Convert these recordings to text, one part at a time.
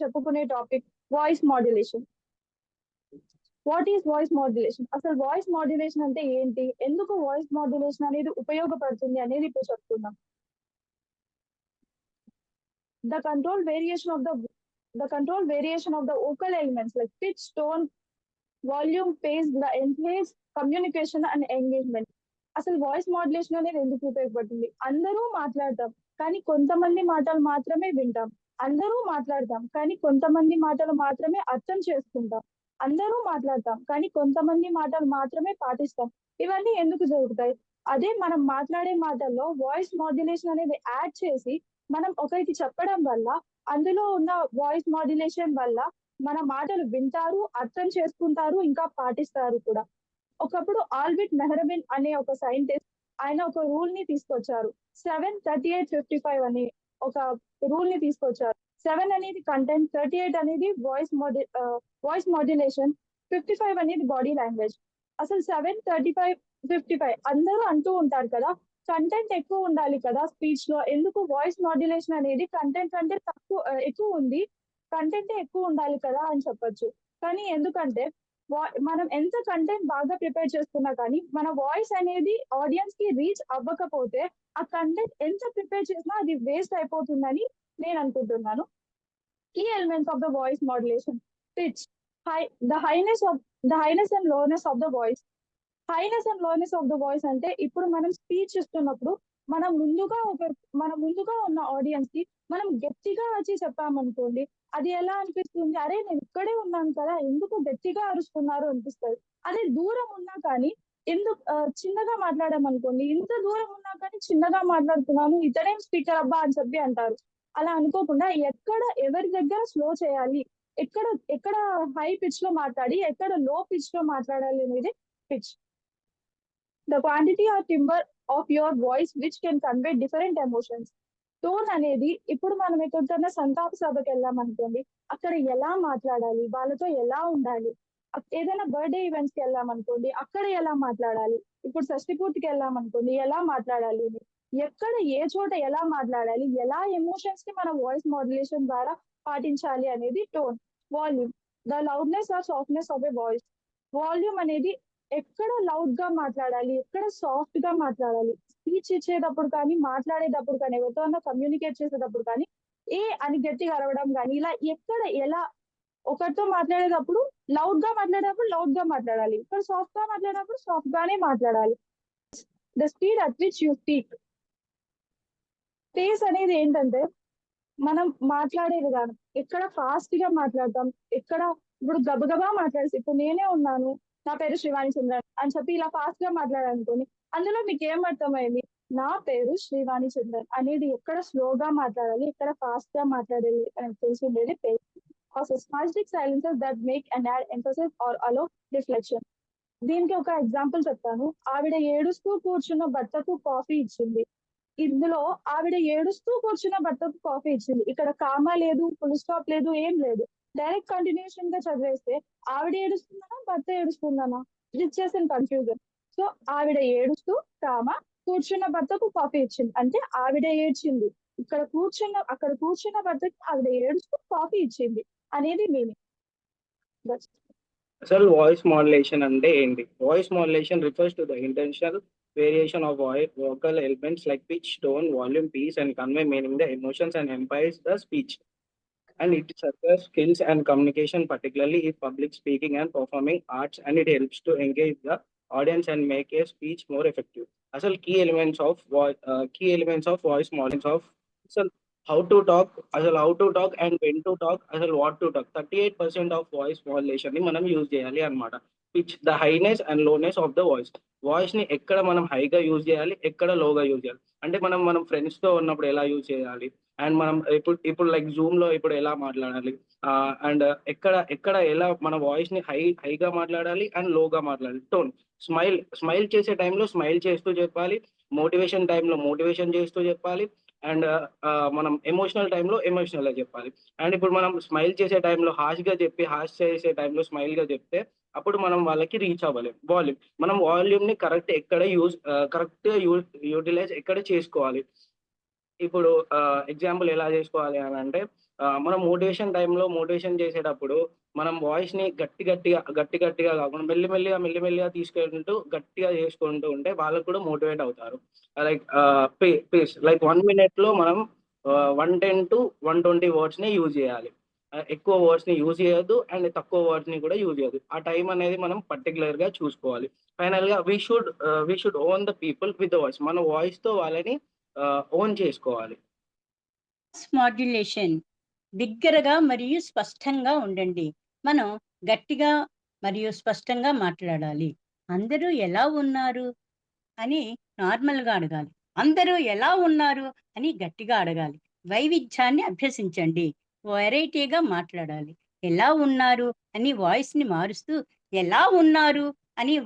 చెప్పుకునే topic voice modulation what is voice modulation అసలు voice modulation అంటే ఏంటి? ఎందుకు వాయిస్ మాడ్యులేషన్ అనేది ఉపయోగపడుతుంది అనేది ఇప్పుడు చెప్తున్నాం the control variation of the the control variation of the vocal elements like pitch tone volume pace the emplace communication and engagement అసలు వాయిస్ మాడ్యులేషన్ అనేది ఎందుకు ఉపయోగపడుతుంది? అందరూ మాట్లాడతాం కానీ కొంతమంది మాటలు మాత్రమే వింటాం. అందరూ మాట్లాడతాం. కానీ కొంతమంది మాటలు మాత్రమే అర్థం చేసుకుంటాం. అందరూ మాట్లాడతాం. కానీ కొంతమంది మాటలు మాత్రమే పాటిస్తాం. ఇవన్నీ ఎందుకు జరుగుతాయి? అదే మనం మాట్లాడే మాటల్లో వాయిస్ మాడ్యులేషన్ అనేది యాడ్ చేసి మనం ఒకరికి చెప్పడం వల్ల అందులో ఉన్న వాయిస్ మాడ్యులేషన్ వల్ల మన మాటలు వింటారు అర్థం చేసుకుంటారు ఇంకా పాటిస్తారు కూడా. ఒకప్పుడు ఆల్బిట్ మెహరబిన్ అనే ఒక సైంటిస్ట్ ఆయన ఒక రూల్ని తీసుకొచ్చారు. Seven thirty eight fifty five అని. ఒక రూల్ని తీసుకొచ్చారు. సెవెన్ అనేది కంటెంట్ థర్టీ ఎయిట్ అనేది వాయిస్ మోడ్యు వాయిస్ మాడ్యులేషన్ ఫిఫ్టీ ఫైవ్ అనేది బాడీ లాంగ్వేజ్ అసలు seven thirty five fifty five అందరూ అంటూ ఉంటారు కదా కంటెంట్ ఎక్కువ ఉండాలి కదా స్పీచ్లో. ఎందుకు? వాయిస్ మాడ్యులేషన్ అనేది కంటెంట్ కంటే తక్కువ ఎక్కువ ఉంది. కంటెంట్ ఎక్కువ ఉండాలి కదా అని చెప్పొచ్చు. కానీ ఎందుకంటే మనం ఎంత కంటెంట్ బాగా ప్రిపేర్ చేసుకున్నా కానీ మన వాయిస్ అనేది ఆడియన్స్కి రీచ్ అవ్వకపోతే ఆ కంటెంట్ ఎంత ప్రిపేర్ చేసినా అది వేస్ట్ అయిపోతుందని నేను అనుకుంటున్నాను. Key elements of the voice modulation pitch high the highness of the highness and lowness of the voice highness and lowness of the voice అంటే ఇప్పుడు మనం స్పీచ్ ఇస్తున్నప్పుడు మనం ముందుగా మన ముందుగా ఉన్న ఆడియన్స్కి మనం గట్టిగా వచ్చి చెప్పామనుకోండి అది ఎలా అనిపిస్తుంది? అరే నేను ఇక్కడే ఉన్నాను కదా ఎందుకు గట్టిగా అరుస్తున్నారు అనిపిస్తుంది. అదే దూరం ఉన్నా కానీ ఎందుకు చిన్నగా మాట్లాడామనుకోండి ఇంత దూరం ఉన్నా కానీ చిన్నగా మాట్లాడుతున్నాను ఇతరేం స్పీకర్ అబ్బా అని చెప్పి అంటారు. అలా అనుకోకుండా ఎక్కడ ఎవరి దగ్గర స్లో చేయాలి ఎక్కడ ఎక్కడ హై పిచ్లో మాట్లాడి ఎక్కడ లో పిచ్లో మాట్లాడాలి అనేది pitch the quantity or timbre of your voice which can convey different emotions tone అనేది ఇప్పుడు మనం ఎక్కడికైనా సంతాప సభకి వెళ్ళాం అనుకోండి అక్కడ ఎలా మాట్లాడాలి వాళ్ళతో ఎలా ఉండాలి ఏదైనా బర్త్డే ఈవెంట్స్కి వెళ్ళాం అనుకోండి అక్కడ ఎలా మాట్లాడాలి ఇప్పుడు షష్టి పూర్తికి వెళ్ళాం అనుకోండి ఎలా మాట్లాడాలి ఎక్కడ ఏ చోట ఎలా మాట్లాడాలి ఎలా ఎమోషన్స్ని మన వాయిస్ మాడ్యులేషన్ ద్వారా పాటించాలి అనేది tone volume the loudness or softness of a voice volume అనేది ఎక్కడ లౌడ్గా మాట్లాడాలి ఎక్కడ సాఫ్ట్గా మాట్లాడాలి. స్పీచ్ ఇచ్చేటప్పుడు కానీ మాట్లాడేటప్పుడు కానీ ఎవరితో కమ్యూనికేట్ చేసేటప్పుడు కానీ ఏ అని గట్టిగా అరవడం కానీ ఇలా ఎక్కడ ఎలా ఒకరితో మాట్లాడేటప్పుడు లౌడ్గా మాట్లాడేటప్పుడు లౌడ్గా మాట్లాడాలి. ఇక్కడ సాఫ్ట్గా మాట్లాడేటప్పుడు సాఫ్ట్ గానే మాట్లాడాలి. The speed at which you speak pace అనేది ఏంటంటే మనం మాట్లాడే విధానం. ఎక్కడ ఫాస్ట్గా మాట్లాడతాం ఎక్కడ ఇప్పుడు గబగబా మాట్లాడేసి ఇప్పుడు నేనే ఉన్నాను నా పేరు శ్రీవాణి చంద్రన్ అని చెప్పి ఇలా ఫాస్ట్గా మాట్లాడాలనుకోని అందులో మీకు ఏం అర్థమైంది? నా పేరు శ్రీవాణి చంద్రన్ అనేది ఎక్కడ స్లోగా మాట్లాడాలి ఎక్కడ ఫాస్ట్గా మాట్లాడాలి అని తెలిసి ఉండేది పేరు. స్మాస్టిక్ silences that make and add emphasis or allow reflection దీనికి ఒక ఎగ్జాంపుల్ చెప్తాను. ఆవిడ ఏడుస్తూ కూర్చున్న భర్తకు కాఫీ ఇచ్చింది. ఇందులో ఆవిడ ఏడుస్తూ కూర్చున్న భర్తకు కాఫీ ఇచ్చింది. ఇక్కడ కామా లేదు ఫుల్ స్టాప్ లేదు ఏం లేదు. డైరెక్ట్ కంటిన్యూషన్గా చదివేస్తే ఆవిడ ఏడుస్తుందనా భర్త ఏడుస్తుందనా? ఇది చేసిన కన్ఫ్యూజన్ సో ఆవిడ ఏడుస్తూ కామ కూర్చున్న భర్తకు కాఫీ ఇచ్చింది. అంటే ఆవిడ ఏడ్చింది. ఇక్కడ కూర్చున్న అక్కడ కూర్చున్న భర్తకి ఆవిడ ఏడుస్తూ కాఫీ ఇచ్చింది అనేది మీనింగ్ అసలు వాయిస్ మాడ్యులేషన్ అంటే ఏంటి? Voice modulation refers to the intentional variation of voice vocal elements like pitch tone volume pace and convey meaning the emotions and empires the speech and it surveys skills and communication particularly if public speaking and performing arts and it helps to engage the audience and make a speech more effective. అసలు key elements of key elements of voice models of అసలు how to talk అసలు how to talk and when to talk అసలు what to talk thirty eight percent of voice మోడ్యులేషన్ని మనం use చేయాలి అనమాట pitch the highness and lowness of the voice వాయిస్ని ఎక్కడ మనం హైగా యూజ్ చేయాలి ఎక్కడ లోగా యూజ్ చేయాలి అంటే మనం మనం ఫ్రెండ్స్తో ఉన్నప్పుడు ఎలా యూజ్ చేయాలి అండ్ మనం ఇప్పుడు ఇప్పుడు లైక్ జూమ్లో ఇప్పుడు ఎలా మాట్లాడాలి? అండ్ ఎక్కడ ఎక్కడ ఎలా మన వాయిస్ని హై హైగా మాట్లాడాలి అండ్ లోగా మాట్లాడాలి? టోన్ స్మైల్ స్మైల్ చేసే టైంలో స్మైల్ చేస్తూ చెప్పాలి. మోటివేషన్ టైంలో మోటివేషన్ చేస్తూ చెప్పాలి. అండ్ మనం ఎమోషనల్ టైంలో ఎమోషనల్గా చెప్పాలి. అండ్ ఇప్పుడు మనం స్మైల్ చేసే టైంలో హాష్గా చెప్పి హాష్ చేసే టైంలో స్మైల్గా చెప్తే అప్పుడు మనం వాళ్ళకి రీచ్ అవ్వలేం వాల్యూమ్ మనం వాల్యూమ్ని కరెక్ట్ ఎక్కడ యూజ్ కరెక్ట్ యూటిలైజ్ ఎక్కడ చేసుకోవాలి? ఇప్పుడు ఎగ్జాంపుల్ ఎలా చేసుకోవాలి అని అంటే మనం మోటివేషన్ టైంలో మోటివేషన్ చేసేటప్పుడు మనం వాయిస్ని గట్టి గట్టిగా, గట్టి గట్టిగా కాకుండా మెల్లిమెల్లిగా మెల్లిమెల్లిగా మెల్లి తీసుకెళ్తుంటూ గట్టిగా చేసుకుంటూ ఉంటే వాళ్ళకు కూడా మోటివేట్ అవుతారు. లైక్ పేస్ లైక్ 1 మినిట్‌లో మనం one ten to one twenty వర్డ్స్ని use చేయాలి ఎక్కువ వర్డ్స్ని యూజ్ చేయొద్దు. అండ్ తక్కువ వర్డ్స్ని కూడా యూజ్ చేయొద్దు. ఆ టైం అనేది మనం పర్టిక్యులర్‌గా చూసుకోవాలి. ఫైనల్గా we should we we should own the people with the voice. మన వాయిస్‌తో వాళ్ళని ఓన్ చేసుకోవాలి. మాడ్యులేషన్ బిగ్గరగా మరియు స్పష్టంగా ఉండండి. మనం గట్టిగా మరియు స్పష్టంగా మాట్లాడాలి. అందరూ ఎలా ఉన్నారు? అని నార్మల్‌గా అడగాలి. అందరూ ఎలా ఉన్నారు? అని గట్టిగా అడగాలి. వైవిధ్యాన్ని అభ్యసించండి. వెరైటీగా మాట్లాడాలి. ఎలా ఉన్నారు? అని వాయిస్‌ని మారుస్తూ ఎలా ఉన్నారు? అని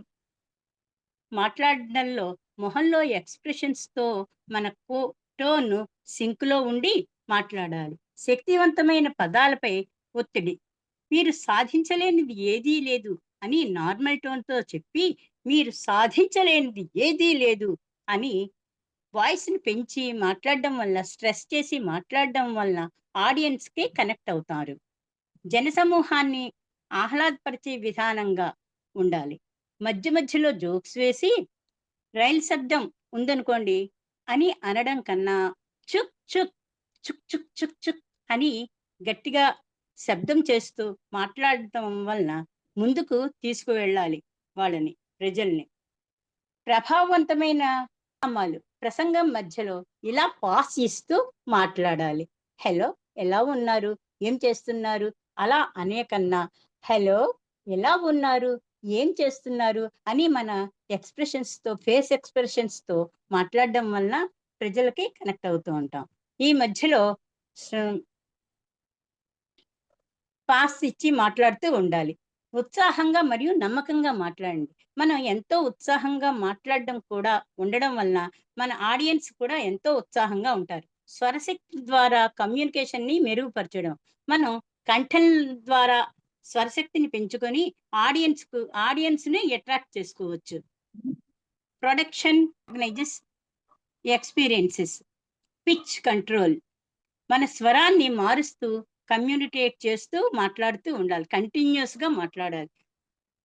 మాట్లాడడంలో మొహంలో ఎక్స్‌ప్రెషన్స్‌తో మన కో టోన్ సింక్‌లో ఉండి మాట్లాడాలి. శక్తివంతమైన పదాలపై ఒత్తిడి. మీరు సాధించలేనిది ఏదీ లేదు అని నార్మల్ టోన్‌తో చెప్పి, మీరు సాధించలేనిది ఏదీ లేదు అని వాయిస్‌ని పెంచి మాట్లాడడం వల్ల, స్ట్రెస్ చేసి మాట్లాడడం వల్ల ఆడియన్స్‌కి కనెక్ట్ అవుతారు. జనసమూహాన్ని ఆహ్లాదపరిచే విధానంగా ఉండాలి. మధ్య మధ్యలో జోక్స్ వేసి, రైలు శబ్దం ఉందనుకోండి అని అనడం కన్నా చుక్ చుక్, చుక్ చుక్ చుక్ చుక్ అని గట్టిగా శబ్దం చేస్తూ మాట్లాడటం వలన ముందుకు తీసుకువెళ్ళాలి వాళ్ళని, ప్రజల్ని. ప్రభావవంతమైన ప్రసంగం మధ్యలో ఇలా పాస్ ఇస్తూ మాట్లాడాలి. హలో! ఎలా ఉన్నారు? ఏం చేస్తున్నారు? అలా అనే కన్నా హలో! ఎలా ఉన్నారు? ఏం చేస్తున్నారు? అని మన ఎక్స్‌ప్రెషన్స్‌తో ఫేస్ ఎక్స్‌ప్రెషన్స్‌తో మాట్లాడడం వలన ప్రజలకి కనెక్ట్ అవుతూ ఉంటాం. ఈ మధ్యలో పాస్ ఇచ్చి మాట్లాడుతూ ఉండాలి. ఉత్సాహంగా మరియు నమ్మకంగా మాట్లాడండి. మనం ఎంతో ఉత్సాహంగా మాట్లాడడం కూడా ఉండడం వలన మన ఆడియన్స్ కూడా ఎంతో ఉత్సాహంగా ఉంటారు. స్వరశక్తి ద్వారా కమ్యూనికేషన్‌ని మెరుగుపరచడం. మనం కంఠం ద్వారా స్వరశక్తిని పెంచుకొని ఆడియన్స్‌కు ఆడియన్స్‌ని అట్రాక్ట్ చేసుకోవచ్చు. Production organizes experiences. Pitch control. మన స్వరాన్ని మారుస్తూ కమ్యూనికేట్ చేస్తూ మాట్లాడుతూ ఉండాలి. కంటిన్యూస్గా మాట్లాడాలి.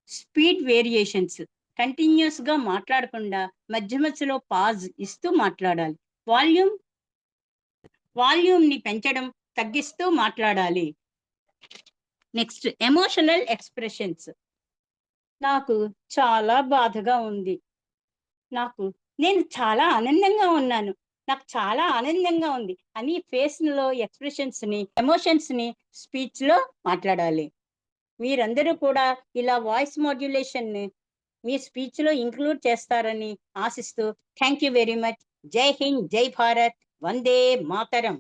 Speed variations. కంటిన్యూస్గా మాట్లాడకుండా మధ్య మధ్యలో పాజ్ ఇస్తూ మాట్లాడాలి. వాల్యూమ్ వాల్యూమ్‌ని పెంచడం, తగ్గిస్తూ మాట్లాడాలి. Next emotional expressions. నాకు చాలా బాధగా ఉంది. నాకు నేను చాలా ఆనందంగా ఉన్నాను. నాకు చాలా ఆనందంగా ఉంది అని ఫేస్‌లో ఎక్స్‌ప్రెషన్స్‌ని, ఎమోషన్స్‌ని స్పీచ్‌లో మాట్లాడాలి. మీరందరూ కూడా ఇలా వాయిస్ మాడ్యులేషన్‌ని మీ స్పీచ్‌లో ఇంక్లూడ్ చేస్తారని ఆశిస్తూ థ్యాంక్ యూ వెరీ మచ్. జై హింద్, జై భారత్, వందే మాతరం.